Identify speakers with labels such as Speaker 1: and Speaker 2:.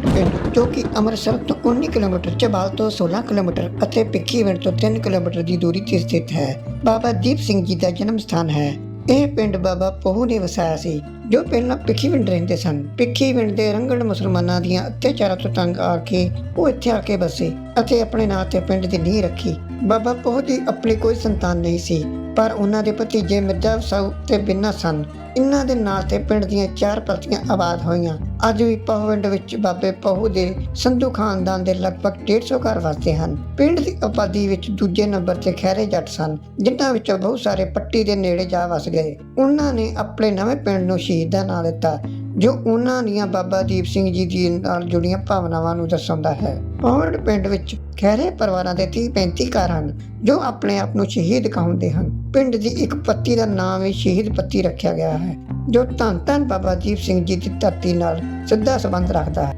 Speaker 1: Pound, ਪਿੰਡ, ਜੋ ਕਿ ਅੰਮ੍ਰਿਤਸਰ ਤੋਂ 19 ਕਿਲੋਮੀਟਰ ਚਬਾਲ ਤੋਂ 16 ਕਿਲੋਮੀਟਰ ਅਤੇ ਪਿੱਖੀਵਿੰਡ ਤੋਂ 3 ਕਿਲੋਮੀਟਰ ਦੀ ਦੂਰੀ ਤੇ ਸਥਿਤ ਹੈ। ਬਾਬਾ ਦੀਪ ਸਿੰਘ ਜੀ ਦਾ ਜਨਮ ਸਥਾਨ ਹੈ। ਇਹ ਪਿੰਡ ਬਾਬਾ ਪਹੂ ਨੇ ਵਸਾਇਆ ਸੀ, ਜੋ ਪਹਿਲਾਂ ਪਿੱਖੀਵਿੰਡ ਰਹਿੰਦੇ ਸਨ। ਪਿੱਖੀਵਿੰਡ ਦੇ ਰੰਗੜ ਮੁਸਲਮਾਨਾਂ ਦੀਆਂ ਅਤਿਆਚਾਰਾਂ ਤੋਂ ਤੰਗ ਆ ਕੇ ਉਹ ਇੱਥੇ ਆ ਕੇ ਬਸੇ ਅਤੇ ਆਪਣੇ ਨਾਂ ਤੇ ਪਿੰਡ ਦੀ ਨੀਂਹ ਰੱਖੀ। ਬਾਬਾ ਪਹੂ ਦੀ ਆਪਣੀ ਕੋਈ ਸੰਤਾਨ ਨਹੀਂ ਸੀ, ਪਰ ਉਹਨਾਂ ਦੇ ਭਤੀਜੇ ਮਿਰਜ਼ਾ ਸਾਊ ਤੇ ਬਿੰਨਾ ਸਨ। ਇਹਨਾਂ ਦੇ ਨਾਂ ਤੇ ਪਿੰਡ ਦੀਆਂ ਚਾਰ ਪਲਟੀਆਂ ਆਬਾਦ ਹੋਈਆਂ। ਅੱਜ ਵੀ ਪਹੂਵਿੰਡ ਵਿੱਚ ਬਾਬੇ ਪਹੂ ਦੇ ਸੰਧੂ ਖਾਨਦਾਨ ਦੇ ਲਗਭਗ 150 ਘਰ ਵਸਦੇ ਹਨ। ਪਿੰਡ ਦੀ ਆਬਾਦੀ ਵਿੱਚ ਦੂਜੇ ਨੰਬਰ ਤੇ ਖੈਰੇ ਜੱਟ ਸਨ, ਜਿਨ੍ਹਾਂ ਵਿੱਚੋਂ ਬਹੁਤ ਸਾਰੇ ਪੱਟੀ ਦੇ ਨੇੜੇ ਜਾ ਵਸ ਗਏ। ਉਹਨਾਂ ਨੇ ਆਪਣੇ ਨਵੇਂ ਪਿੰਡ ਨੂੰ ਸ਼ਹੀਦ ਦਾ ਨਾਂ ਦਿੱਤਾ। ਜੋ ਉਹਨਾਂ ਦੀਆਂ ਬਾਬਾ ਦੀਪ ਸਿੰਘ ਜੀ ਦੀ ਨਾਲ ਜੁੜੀਆਂ ਭਾਵਨਾਵਾਂ ਨੂੰ ਦਰਸਾਉਂਦਾ ਹੈ। ਪੌਂਡ ਪਿੰਡ ਵਿੱਚ ਖਹਿਰੇ ਪਰਿਵਾਰਾਂ ਦੇ 30 35 ਘਰ ਹਨ, ਜੋ ਆਪਣੇ ਆਪ ਨੂੰ ਸ਼ਹੀਦ ਕਹਾਉਂਦੇ ਹਨ। ਪਿੰਡ ਦੀ ਇੱਕ ਪੱਤੀ ਦਾ ਨਾਮ ਹੀ ਸ਼ਹੀਦ ਪੱਤੀ ਰੱਖਿਆ ਗਿਆ ਹੈ, ਜੋ ਧੰਨ ਧੰਨ ਬਾਬਾ ਦੀਪ ਸਿੰਘ ਜੀ ਦੀ ਧਰਤੀ ਨਾਲ ਸਿੱਧਾ ਸੰਬੰਧ ਰੱਖਦਾ ਹੈ।